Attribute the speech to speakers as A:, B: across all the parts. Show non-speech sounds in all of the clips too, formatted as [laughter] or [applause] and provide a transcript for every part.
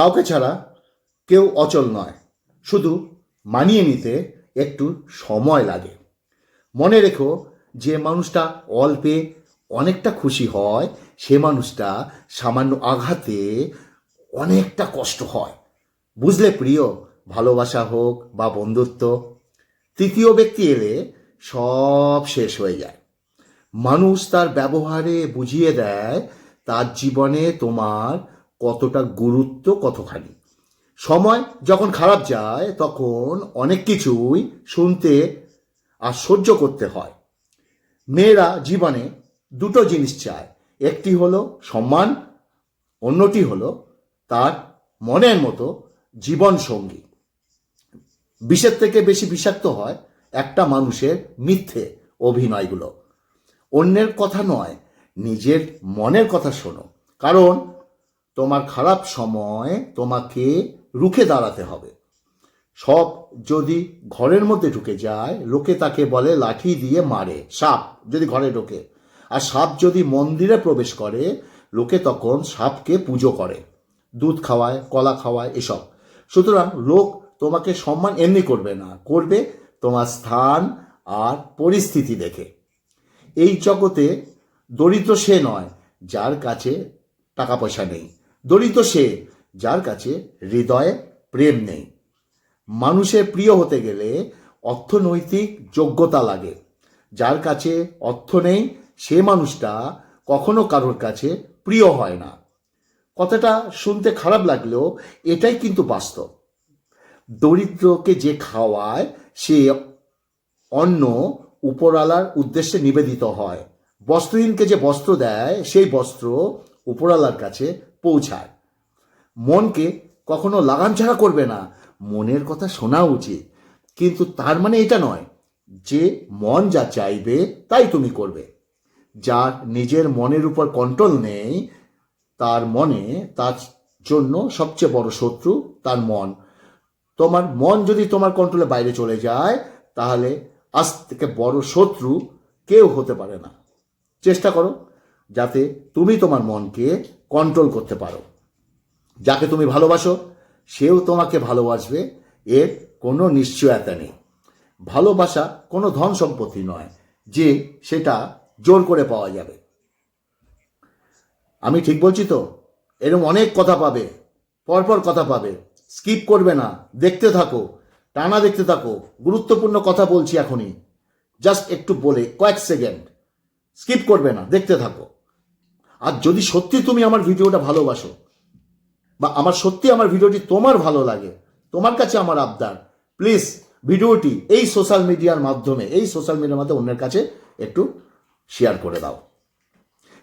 A: কাউকে ছাড়া কেউ অচল নয়। শুধু মানিয়ে নিতে একটু সময় লাগে। মনে রেখো, যে মানুষটা অল্পে অনেকটা খুশি হয়, সে মানুষটা সামান্য আঘাতে অনেকটা কষ্ট হয়। বুঝলে প্রিয়, ভালোবাসা হোক বা বন্ধুত্ব, তৃতীয় ব্যক্তি এলে সব শেষ হয়ে যায়। মানুষ তার ব্যবহারে বুঝিয়ে দেয়, তার জীবনে তোমার কতটা গুরুত্ব কতখানি? সময় যখন খারাপ যায়, তখন অনেক কিছুই শুনতে আর সহ্য করতে হয়। মেয়েরা জীবনে দুটো জিনিস চায়। একটি হলো সম্মান, অন্যটি হলো তার মনের মতো জীবন সঙ্গী বিষের থেকে বেশি বিষাক্ত হয় একটা মানুষের মিথ্যে অভিনয়গুলো। অন্যের কথা নয়, নিজের মনের কথা শোনো। কারণ তোমার খারাপ সময় তোমাকে রুখে দাঁড়াতে হবে। সব যদি ঘরের মধ্যে ঢুকে যায়, লোকে তাকে বলে লাঠি দিয়ে মারে, সাপ যদি ঘরে ঢোকে। আর সাপ যদি মন্দিরে প্রবেশ করে, লোকে তখন সাপকে পুজো করে, দুধ খাওয়ায়, কলা খাওয়ায়, এসব। সুতরাং লোক তোমাকে সম্মান এমনি করবে না, করবে তোমার স্থান আর পরিস্থিতি দেখে। এই জগতে দরিদ্র সে নয় যার কাছে টাকা পয়সা নেই। দরিদ্র সে, যার কাছে হৃদয়ে প্রেম নেই। মানুষের প্রিয় হতে গেলে অর্থনৈতিক যোগ্যতা লাগে। যার কাছে অর্থ নেই, সে মানুষটা কখনো কারোর কাছে প্রিয় হয় না। কথাটা শুনতে খারাপ লাগলেও এটাই কিন্তু বাস্তব। দরিদ্রকে যে খাওয়ায়, সে অন্ন উপরালার উদ্দেশ্যে নিবেদিত হয়। বস্ত্রহীনকে যে বস্ত্র দেয়, সেই বস্ত্র উপরালার কাছে পৌঁছায়। মনকে কখনো লাগাম ছাড়া করবে না। মনের কথা শোনা উচিত। কিন্তু তার মানে এটা নয় যে মন যা চাইবে তাই তুমি করবে। যার নিজের মনের উপর কন্ট্রোল নেই, তার মনে তার জন্য সবচেয়ে বড় শত্রু তার মন। তোমার মন যদি তোমার কন্ট্রোলে বাইরে চলে যায়, তাহলে আজ থেকে বড় শত্রু কেউ হতে পারে না। চেষ্টা করো যাতে তুমি তোমার মনকে কন্ট্রোল করতে পারো। যাকে তুমি ভালোবাসো, সেও তোমাকে ভালোবাসবে, এর কোনো নিশ্চয়তা নেই। ভালোবাসা কোনো ধন সম্পত্তি নয়, যে সেটা জোর করে পাওয়া যাবে। আমি ঠিক বলছি তো? এরকম অনেক কথা পাবে, পরপর কথা পাবে। স্কিপ করবে না, দেখতে থাকো, টানা দেখতে থাকো। গুরুত্বপূর্ণ কথা বলছি এখনই। জাস্ট একটু বলে, কয়েক সেকেন্ড স্কিপ করবে না, দেখতে থাকো। আর যদি সত্যি তুমি আমার ভিডিওটা ভালোবাসো, বা আমার সত্যি আমার ভিডিওটি তোমার ভালো লাগে, তোমার কাছে আমার আবদার প্লিজ ভিডিওটি এই সোশ্যাল মিডিয়ার মাধ্যমে, এই সোশ্যাল মিডিয়ার মাধ্যমে অন্যের কাছে একটু শেয়ার করে দাও।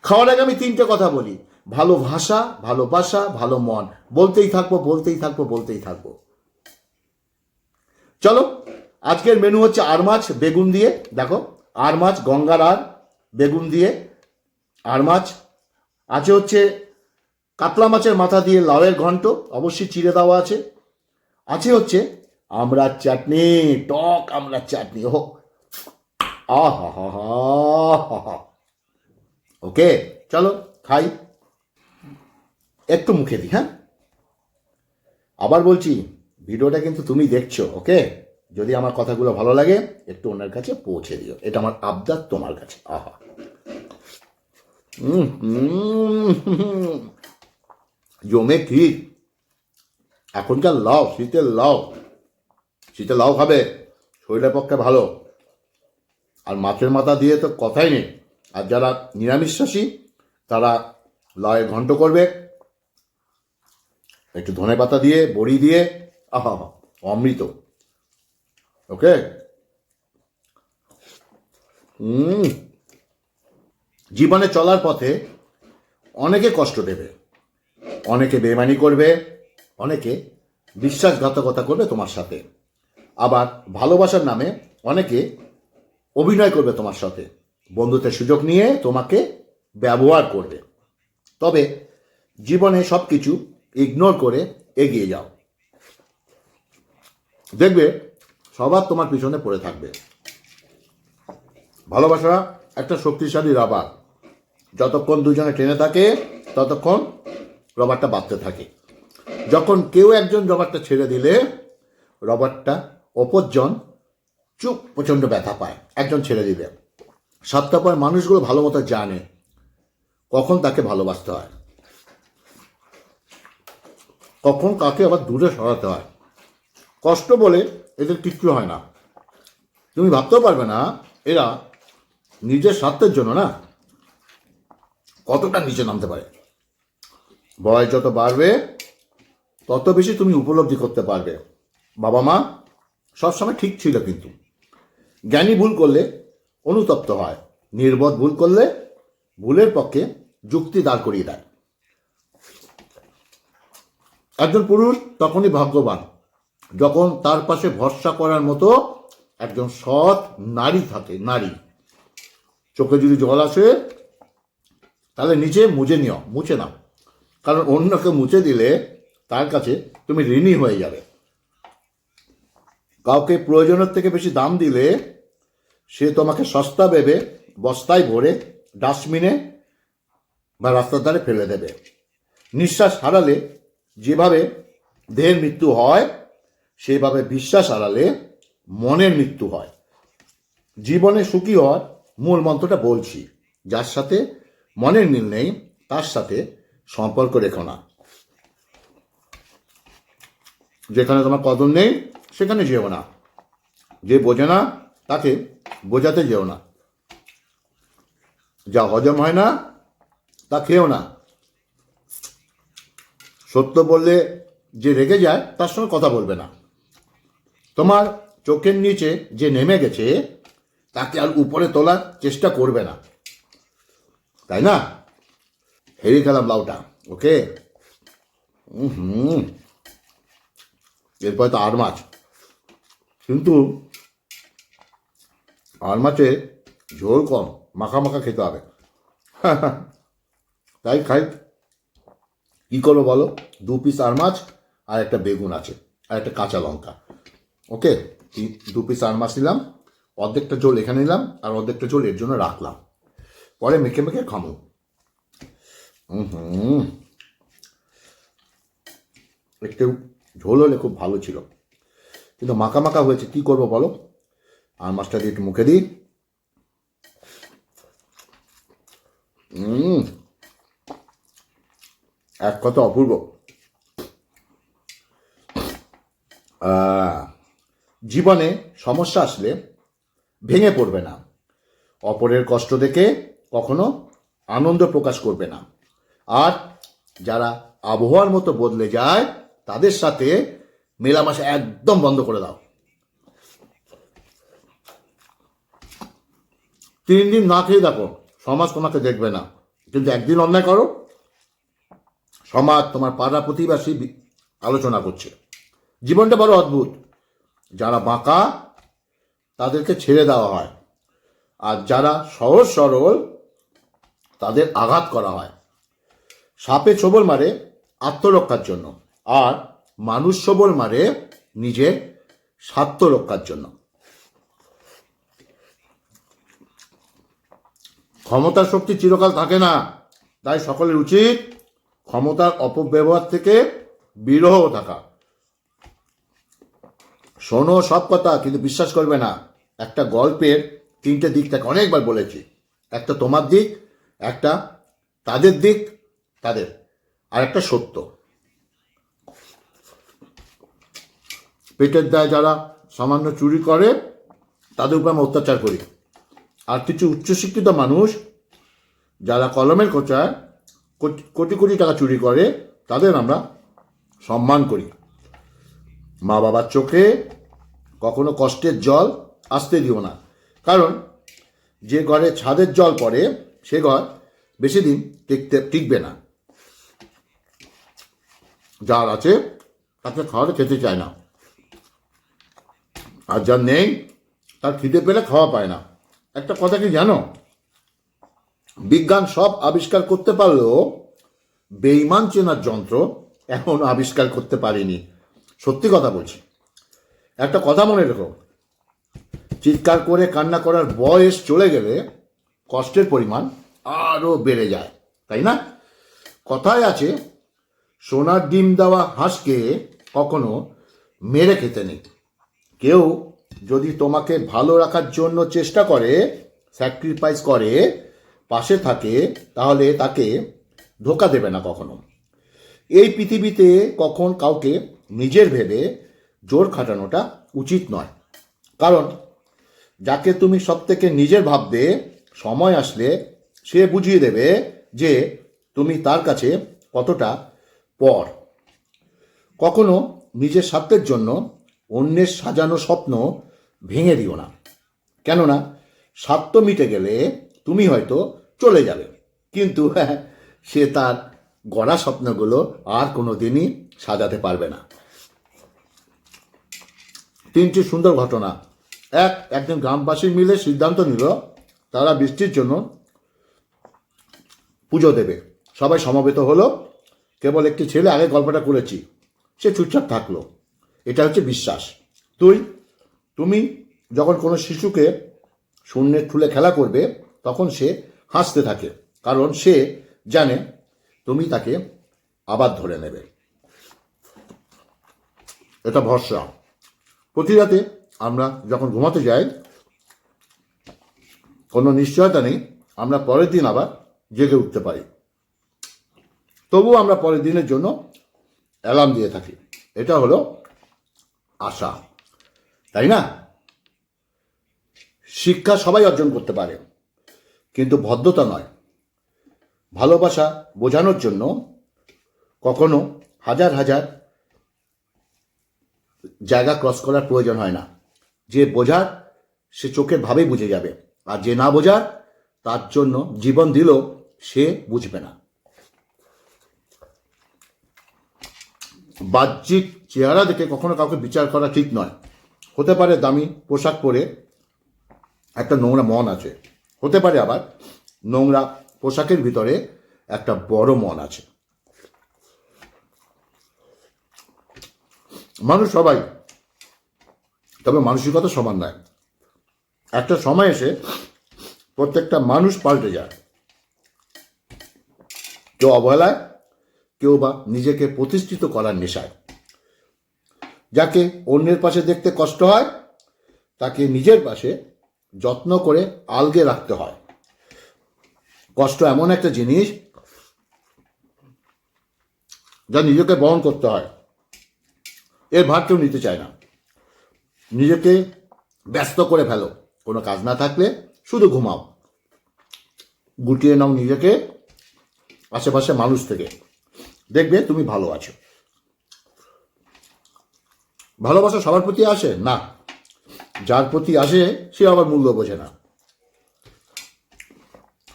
A: খাওয়ার আগে আমি তিনটে কথা বলি। ভালো ভাষা ভালোবাসা ভালো মন। বলতেই থাকব বলতেই থাকব বলতেই থাকব। চলো, আজকের মেনু হচ্ছে আর মাছ, বেগুন দিয়ে। দেখো, আর মাছ, গঙ্গার আর বেগুন দিয়ে, আর মাছ আছে হচ্ছে কাতলা মাছের মাথা দিয়ে লাউয়ের ঘন্ট, অবশ্যই চিড়ে দেওয়া আছে। আছে হচ্ছে আমড়ার চাটনি, টক আমড়ার চাটনি হা হা ওকে, চলো, খাই। একটু মুখে দিই হ্যাঁ? আবার বলছি, ভিডিওটা কিন্তু তুমি দেখছ, ওকে? যদি আমার কথাগুলো ভালো লাগে, একটু ওনার কাছে পৌঁছে দিও। এটা আমার আবদার তোমার কাছে, আহা। জমে ঠিক এখনকার লাউ, শীতের লাউ। শীতের লাউ খাবে, শরীরের পক্ষে ভালো। আর মাছের মাথা দিয়ে তো কথাই নেই। আর যারা নিরামিষাসী তারা লাউয়ের ঘন্ট করবে। একটু ধনে পাতা দিয়ে, বড়ি দিয়ে, আহা, অমৃত। ওকে হুম জীবনে চলার পথে অনেকে কষ্ট দেবে, অনেকে বেমানি করবে, অনেকে বিশ্বাসঘাতকতা করবে তোমার সাথে। আবার ভালোবাসার নামে অনেকে অভিনয় করবে তোমার সাথে। বন্ধুত্বের সুযোগ নিয়ে তোমাকে ব্যবহার করবে। তবে জীবনে সব কিছু ইগনোর করে এগিয়ে যাও। দেখবে সবার তোমার পিছনে পড়ে থাকবে। ভালোবাসা একটা শক্তিশালী রাবার যতক্ষণ দুজনে টেনে থাকে, ততক্ষণ রবারটা বাঁধতে থাকে। যখন কেউ একজন রবারটা ছেড়ে দিলে রবারটা অপরজন চুপ, প্রচণ্ড ব্যথা পায়। একজন ছেড়ে দিলে সপ্তাহ পর মানুষগুলো ভালো মতো জানে কখন তাকে ভালোবাসতে হয়। কখন কাকে আবার দূরে সরাতে হয়। কষ্ট বলে এদের কিচ্ছু হয় না। তুমি ভাবতেও পারবে না, এরা নিজের স্বার্থের জন্য না? কতটা নিচে নামতে পারে? বয়স যত বাড়বে, তত বেশি তুমি উপলব্ধি করতে পারবে। বাবা মা সবসময় ঠিক ছিল কিন্তু। জ্ঞানী ভুল করলে অনুতপ্ত হয়। নির্বোধ ভুল করলে ভুলের পক্ষে যুক্তি দাঁড় করিয়ে দেয়। একজন পুরুষ তখনই ভাগ্যবান, যখন তার পাশে ভরসা করার মতো একজন সৎ নারী থাকে, নারী। চোখে যদি জল আসে, তাহলে নিচে মুছে নিও, মুছে নাও। কারণ অন্যকে মুছে দিলে তার কাছে তুমি ঋণী হয়ে যাবে। কাউকে প্রয়োজনের থেকে বেশি দাম দিলে সে তোমাকে সস্তা ভেবে বস্তায় ভরে ডাস্টবিনে বা রাস্তার ধারে ফেলে দেবে। নিঃশ্বাস হারালে যেভাবে দেহের মৃত্যু হয়, সেভাবে বিশ্বাস হারালে মনের মৃত্যু হয়। জীবনে সুখী হওয়ার মূল মন্ত্রটা বলছি। যার সাথে মনের মিল নেই, তার সাথে সম্পর্ক রেখো না। যেখানে তোমার কদর নেই, সেখানে যেও না। যে বোঝে না, তাকে বোঝাতে যেও না। যা হজম হয় না, তা খেও না। সত্য বললে যে রেগে যায়, তার সঙ্গে কথা বলবে না। তোমার চোখের নিচে যে নেমে গেছে তাকে আর উপরে তোলার চেষ্টা করবে না। তাই না? হেরি খেলাম লাউটা, ওকে? হুম এরপরে তো আর মাছ। কিন্তু আর মাছে ঝোল কম, মাখা মাখা খেতে হবে। [laughs] তাই খাই। কী করব বলো? দু পিস আর মাছ আর একটা বেগুন আছে, আর একটা কাঁচা লঙ্কা, ওকে? দু পিস আর মাছ নিলাম। অর্ধেকটা ঝোল এখানে নিলাম আর অর্ধেকটা ঝোল এর জন্য রাখলাম। পরে মেখে মেখে খামো হুম একটু ঝোল হলে খুব ভালো ছিল। কিন্তু মাখা মাখা হয়েছে, কি করব বলো? আর মাছটা দিয়ে একটু মুখে দিই। এক কথা অপূর্ব। জীবনে সমস্যা আসলে ভেঙে পড়বে না। অপরের কষ্ট দেখে কখনো আনন্দ প্রকাশ করবে না। আর যারা আবহাওয়ার মতো বদলে যায়, তাদের সাথে মেলামেশা একদম বন্ধ করে দাও। তিন দিন না খেয়ে দেখো, সমাজ তোমাকে দেখবে না। কিন্তু একদিন অন্যায় করো। সমাজ তোমার পাড়া প্রতিবাসী আলোচনা করছে। জীবনটা বড় অদ্ভুত। যারা বাঁকা তাদেরকে ছেড়ে দেওয়া হয়। আর যারা সহজ সরল, তাদের আঘাত করা হয়। সাপে ছবল মারে আত্মরক্ষার জন্য, আর মানুষ সবল মারে নিজের স্বার্থ রক্ষার জন্য। ক্ষমতার শক্তি চিরকাল থাকে না, তাই সকলের উচিত ক্ষমতার অপব্যবহার থেকে বিরহ থাকা। শোনো সব কথা, কিন্তু বিশ্বাস করবে না। একটা গল্পের তিনটে দিক থাকে অনেকবার বলেছি। একটা তোমার দিক, একটা তাদের দিক, তাদের। আর একটা সত্য। পেটের দায় যারা সামান্য চুরি করে, তাদের উপর আমি অত্যাচার করি। আর কিছু উচ্চশিক্ষিত মানুষ যারা কলমের খোঁচায় কোটি কোটি টাকা চুরি করে, তাদের আমরা সম্মান করি। মা বাবার চোখে কখনো কষ্টের জল আসতে দিও না। কারণ যে ঘরে ছাদের জল পড়ে, সে ঘর বেশি দিন টিকতে টিকবে না। যার আছে, তাকে খাওয়াতে খেতে চায় না। আর যার নেই, তার খিদে পেলে খাওয়া পায় না। একটা কথা কি জানো? বিজ্ঞান সব আবিষ্কার করতে পারলেও বেইমান চেনার যন্ত্র এখন আবিষ্কার করতে পারিনি। সত্যি কথা বলছি। একটা কথা মনে রেখো চিৎকার করে কান্না করার বয়স চলে গেলে কষ্টের পরিমাণ আরও বেড়ে যায়, তাই না? কথায় আছে, সোনার ডিম দেওয়া হাঁসকে কখনো মেরে খেতে নেই। কেউ যদি তোমাকে ভালো রাখার জন্য চেষ্টা করে স্যাক্রিফাইস করে, পাশে থাকে, তাহলে তাকে ধোকা দেবে না কখনো। এই পৃথিবীতে কখন কাউকে নিজের ভেবে জোর খাটানোটা উচিত নয়। কারণ যাকে তুমি সব থেকে নিজের ভাববে, সময় আসলে সে বুঝিয়ে দেবে যে তুমি তার কাছে কতটা পর। কখনো নিজের স্বার্থের জন্য অন্যের সাজানো স্বপ্ন ভেঙে দিও না। কেননা স্বার্থ মিটে গেলে তুমি হয়তো চলে যাবে। কিন্তু হ্যাঁ সে তার গড়া স্বপ্নগুলো আর কোনো দিনই সাজাতে পারবে না। তিনটি সুন্দর ঘটনা এক, একদিন গ্রামবাসী মিলে সিদ্ধান্ত নিল, তারা বৃষ্টির জন্য পুজো দেবে। সবাই সমবেত হলো। কেবল একটি ছেলে, আগে গল্পটা করেছি। সে চুপচাপ থাকল। এটা হচ্ছে বিশ্বাস। তুই, তুমি যখন কোনো শিশুকে শূন্যের ঠুলে খেলা করবে, তখন সে হাসতে থাকে। কারণ সে জানে তুমি তাকে আবার ধরে নেবে। এটা ভরসা। প্রতি রাতে আমরা যখন ঘুমাতে যাই, কোনো নিশ্চয়তা নেই, আমরা পরের দিন আবার জেগে উঠতে পারি। তবুও আমরা পরের দিনের জন্য অ্যালার্ম দিয়ে থাকি। এটা হলো আশা, তাই না? শিক্ষা সবাই অর্জন করতে পারে, কিন্তু ভদ্রতা নয়। ভালোবাসা বোঝানোর জন্য কখনো হাজার হাজার জায়গা ক্রস করার প্রয়োজন হয় না। যে বোঝার, সে চোখের ভাবেই বুঝে যাবে। আর যে না বোঝার, তার জন্য জীবন দিলেও সে বুঝবে না। বাহ্যিক চেহারা দেখে কখনো কাউকে বিচার করা ঠিক নয়। হতে পারে দামি পোশাক পরে একটা নোংরা মন আছে। হতে পারে আবার নোংরা পোশাকের ভিতরে একটা বড় মন আছে। মানুষ সবাই তবে মানসিকতা সমান নয়। একটা সময় এসে প্রত্যেকটা মানুষ পাল্টে যায়। কেউ অবহেলায়, কেউ বা নিজেকে প্রতিষ্ঠিত করার নেশায়। যাকে অন্যের পাশে দেখতে কষ্ট হয়, তাকে নিজের পাশে যত্ন করে আলগে রাখতে হয়। কষ্ট এমন একটা জিনিস যা নিজেকে বহন করতে হয়। এর ভার কেউ নিতে চায় না। নিজেকে ব্যস্ত করে ফেলো। কোনো কাজ না থাকলে শুধু ঘুমাও। গুটিয়ে নাও নিজেকে আশেপাশে মানুষ থেকে। দেখবে তুমি ভালো আছো। ভালোবাসা সবার প্রতি আসে? না। যার প্রতি আসে, সে আবার মূল্য বোঝে না।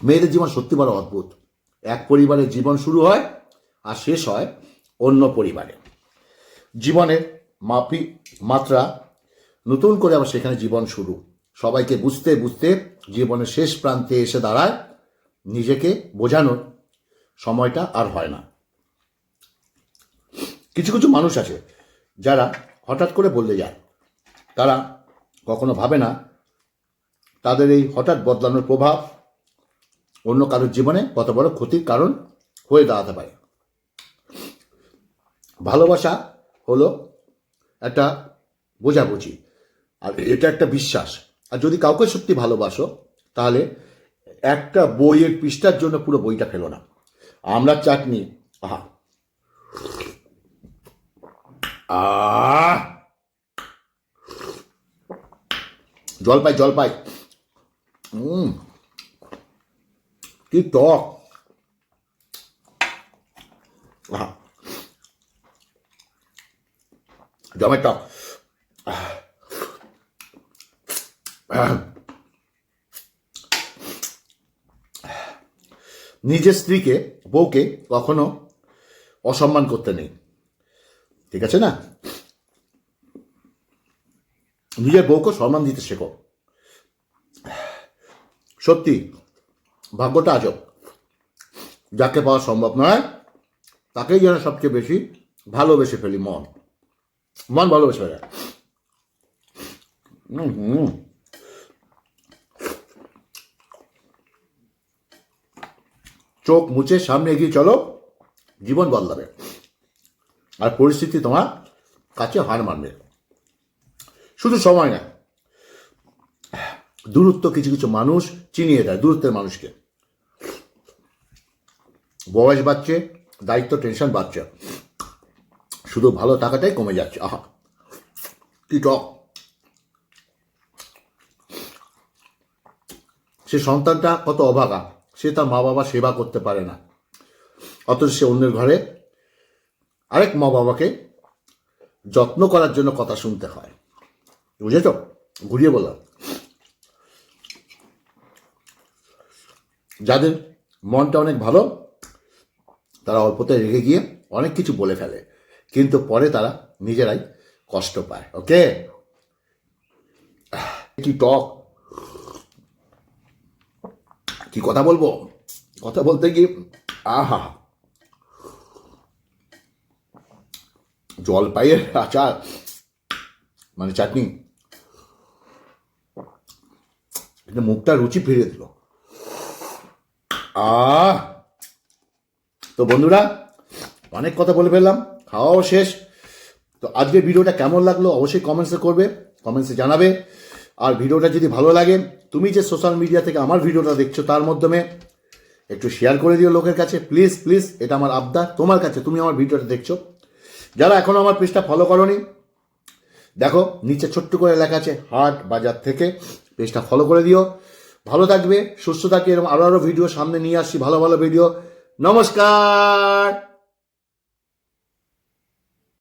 A: মেয়েদের জীবন সত্যি বড় অদ্ভুত। এক পরিবারের জীবন শুরু হয় আর শেষ হয় অন্য পরিবারে। জীবনের মাপি, মাত্রা নতুন করে আবার সেখানে জীবন শুরু। সবাইকে বুঝতে বুঝতে জীবনের শেষ প্রান্তে এসে দাঁড়ায় নিজেকে বোঝানোর সময়টা আর হয় না। কিছু কিছু মানুষ আছে যারা হঠাৎ করে বললে যায়। তারা কখনো ভাবে না তাদের এই হঠাৎ বদলানোর প্রভাব অন্য কারোর জীবনে কত বড় ক্ষতির কারণ হয়ে দাঁড়াতে পারে। ভালোবাসা হলো একটা বোঝাবুঝি। আর এটা একটা বিশ্বাস। আর যদি কাউকে সত্যি ভালোবাসো, তাহলে একটা বইয়ের পৃষ্ঠার জন্য পুরো বইটা ফেলো না। আমরা চাটনি, আহা। জলপাই জলপাই। হুম কি টক। জমের টক আহ। আহ। নিজের স্ত্রীকে, বউকে কখনো অসম্মান করতে নেই। ঠিক আছে না? নিজের বউকে সম্মান দিতে শেখো। সত্যি, ভাগ্যটা আজব। যাকে পাওয়া সম্ভব নয়, তাকেই যেন সবচেয়ে বেশি ভালোবেসে ফেলি মন। মন ভালোবেসে ফেলে। হুম চোখ মুছে সামনে এগিয়ে চলো, জীবন বদলাবে। আর পরিস্থিতি তোমার কাছে হার মানবে। শুধু সময় না, দূরত্ব কিছু কিছু মানুষ চিনিয়ে দেয়, দূরত্বের মানুষকে। বয়স বাড়ছে, দায়িত্ব টেনশন বাড়ছে। শুধু ভালো টাকাটাই কমে যাচ্ছে। আহা, কি টক। সে সন্তানটা কত অভাগা। সে তার মা বাবা সেবা করতে পারে না। অথচ সে অন্যের ঘরে আরেক মা বাবাকে যত্ন করার জন্য কথা শুনতে হয়। বুঝেছ? ঘুরিয়ে বললাম। যাদের মনটা অনেক ভালো, তারা অল্পতে রেগে গিয়ে অনেক কিছু বলে ফেলে, কিন্তু পরে তারা নিজেরাই কষ্ট পায়। ওকে? কি টক। কি কথা বলব? কথা বলতে গিয়ে, আহা। জলপাইয়ের আচার মানে চাটনি। মুখটা রুচি ফিরিয়ে দিল। আহ! তো বন্ধুরা, অনেক কথা বলে ফেললাম, খাওয়াও শেষ। তো আজকের ভিডিওটা কেমন লাগল অবশ্যই কমেন্টসে করবে কমেন্টসে জানাবে। আর ভিডিওটা যদি ভালো লাগে তুমি যে সোশ্যাল মিডিয়া থেকে আমার ভিডিওটা দেখছ, তার মাধ্যমে একটু শেয়ার করে দিও লোকের কাছে। প্লিজ প্লিজ এটা আমার আবদার তোমার কাছে, তুমি আমার ভিডিওটা দেখছ। যারা এখনও আমার পেজটা ফলো করনি, দেখো, নিচে ছোট্ট করে লেখা আছে, হাট বাজার থেকে পেজটা ফলো করে দিও। ভালো থাকবে, সুস্থ থাকবে, এরকম আরও আরও ভিডিও সামনে নিয়ে আসছি, ভালো ভালো ভিডিও নমস্কার!